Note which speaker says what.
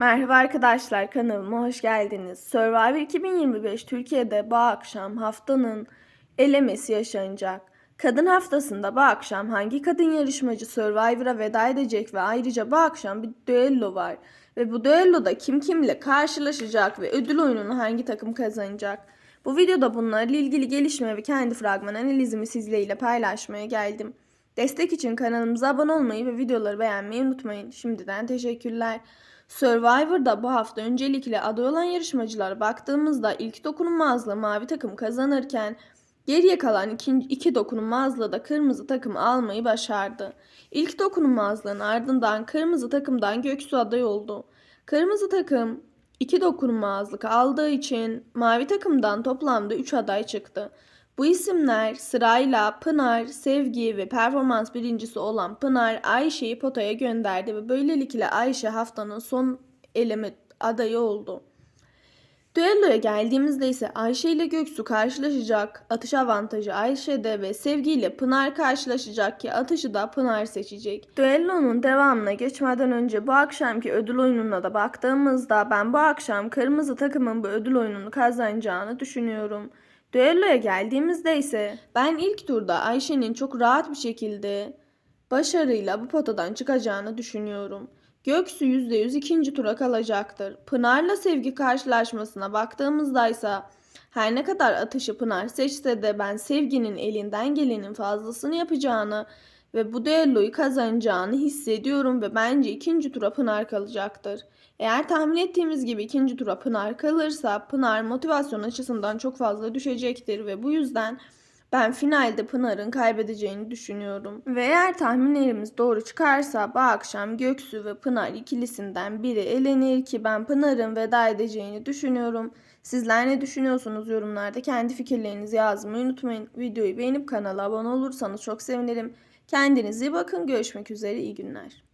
Speaker 1: Merhaba arkadaşlar kanalıma hoş geldiniz. Survivor 2025 Türkiye'de bu akşam haftanın elemesi yaşanacak. Kadın haftasında bu akşam hangi kadın yarışmacı Survivor'a veda edecek ve ayrıca bu akşam bir düello var. Ve bu düelloda kim kimle karşılaşacak ve ödül oyununu hangi takım kazanacak? Bu videoda bunlarla ilgili gelişme ve kendi fragman analizimi sizlerle paylaşmaya geldim. Destek için kanalımıza abone olmayı ve videoları beğenmeyi unutmayın. Şimdiden teşekkürler. Survivor'da bu hafta öncelikle aday olan yarışmacılara baktığımızda ilk dokunulmazlığı mavi takım kazanırken geriye kalan ikinci, iki dokunulmazlığı da kırmızı takım almayı başardı. İlk dokunulmazlığın ardından kırmızı takımdan Göksu aday oldu. Kırmızı takım iki dokunulmazlık aldığı için mavi takımdan toplamda 3 aday çıktı. Bu isimler sırayla Pınar, Sevgi ve performans birincisi olan Pınar Ayşe'yi potaya gönderdi ve böylelikle Ayşe haftanın son eleme adayı oldu. Düelloya geldiğimizde ise Ayşe ile Göksu karşılaşacak. Atış avantajı Ayşe'de ve Sevgi ile Pınar karşılaşacak ki atışı da Pınar seçecek. Düellonun devamına geçmeden önce bu akşamki ödül oyununa da baktığımızda ben bu akşam kırmızı takımın bu ödül oyununu kazanacağını düşünüyorum. Düelloya geldiğimizde ise ben ilk turda Ayşe'nin çok rahat bir şekilde başarıyla bu potadan çıkacağını düşünüyorum. Göksu %100 ikinci tura kalacaktır. Pınar'la Sevgi karşılaşmasına baktığımızda ise her ne kadar atışı Pınar seçse de ben Sevgi'nin elinden gelenin fazlasını yapacağını ve bu düelloyu kazanacağını hissediyorum ve bence ikinci tura Pınar kalacaktır. Eğer tahmin ettiğimiz gibi ikinci tura Pınar kalırsa Pınar motivasyon açısından çok fazla düşecektir ve bu yüzden ben finalde Pınar'ın kaybedeceğini düşünüyorum. Ve eğer tahminlerimiz doğru çıkarsa bu akşam Göksu ve Pınar ikilisinden biri elenir ki ben Pınar'ın veda edeceğini düşünüyorum. Sizler ne düşünüyorsunuz yorumlarda kendi fikirlerinizi yazmayı unutmayın. Videoyu beğenip kanala abone olursanız çok sevinirim. Kendinize iyi bakın. Görüşmek üzere. iyi günler.